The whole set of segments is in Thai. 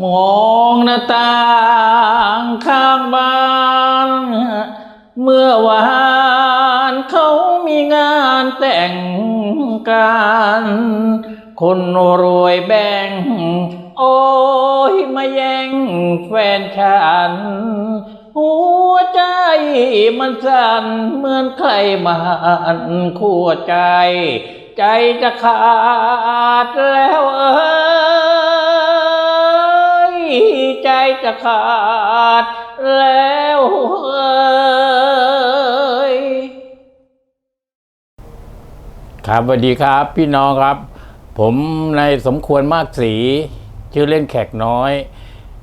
มองหน้าต่างข้างบ้าน เมื่อวานเขามีงานแต่งกัน คนรวยแบ่ง โอ้ยมาแย่งแฟนฉัน หัวใจมันสั่นเหมือนใครมันขัวใจ ใจจะขาดแล้วเอ้ยใจะขาดแล้วเอ้ยครับสวัสดีครับพี่น้องครับ ผมในสมควรมากศรีชื่อเล่นแขกน้อย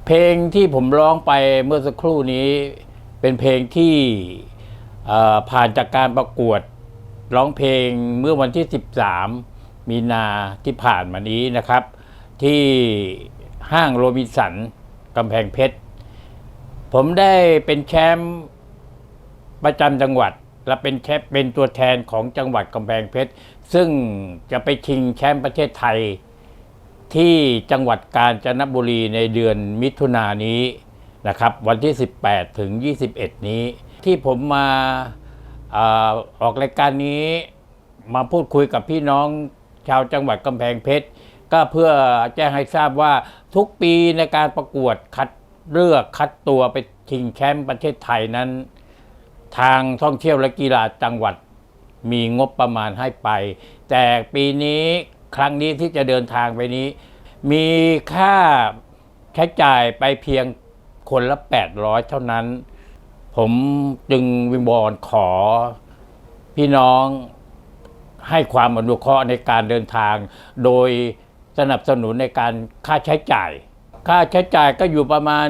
เพลงที่ผมร้องไปเมื่อสักครู่นี้ เป็นเพลงที่ผ่านจากการประกวดร้องเพลงเมื่อวันที่ 13 มีนาที่ผ่านมานี้นะครับ ที่ห้างโรบินสัน กำแพงเพชร ผมได้เป็นแชมป์ประจำจังหวัด และเป็นแชมป์เป็นตัวแทนของจังหวัดกำแพงเพชร ซึ่งจะไปชิงแชมป์ประเทศไทย ที่จังหวัดกาญจนบุรีในเดือนมิถุนายนนี้นะครับ วันที่ 18 ถึง 21 นี้ ที่ผมมาอาออกรายการนี้มาพูดคุยกับพี่น้องชาวจังหวัดกำแพงเพชร ก็เพื่อแจ้งให้ทราบว่าทุกปีในการประกวดคัดเลือกคัดตัวไปชิงแชมป์ประเทศไทยนั้น ทางท่องเที่ยวและกีฬาจังหวัดมีงบประมาณให้ไป แต่ปีนี้ครั้งนี้ที่จะเดินทางไปนี้ มีค่าใช้จ่ายไปเพียงคนละ 800 เท่านั้น ผมจึงวิงวอนขอพี่น้องให้ความอนุเคราะห์ในการเดินทางโดย สนับสนุนในการค่าใช้จ่าย ค่าใช้จ่ายก็อยู่ประมาณ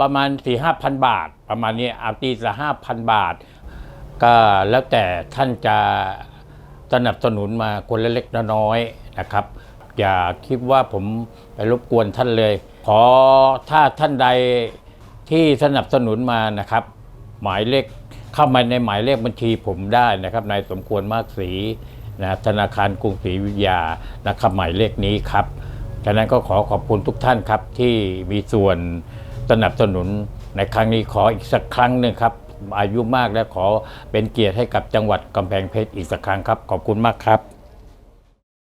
ประมาณ4ี่ห้าพันบาท ประมาณนี้อาตีละห้าพันบาท ก็แล้วแต่ท่านจะสนับสนุนมาคนเล็กๆน้อยๆนะครับ อย่าคิดว่าผมไปรบกวนท่านเลย ขอถ้าท่านใดที่สนับสนุนมานะครับ หมายเลขเข้ามาในหมายเลขบัญชีผมได้นะครับนายสมควรมากศรี นะธนาคารกรุงศรีวิทยานะครับหมายเลขนี้ครับฉะนั้นก็ขอขอบคุณทุกท่านครับที่มีส่วนสนับสนุนในครั้งนี้ขออีกสักครั้งหนึ่งครับอายุมากและขอเป็นเกียรติให้กับจังหวัดกำแพงเพชรอีกสักครั้งครับ ขอบคุณมากครับ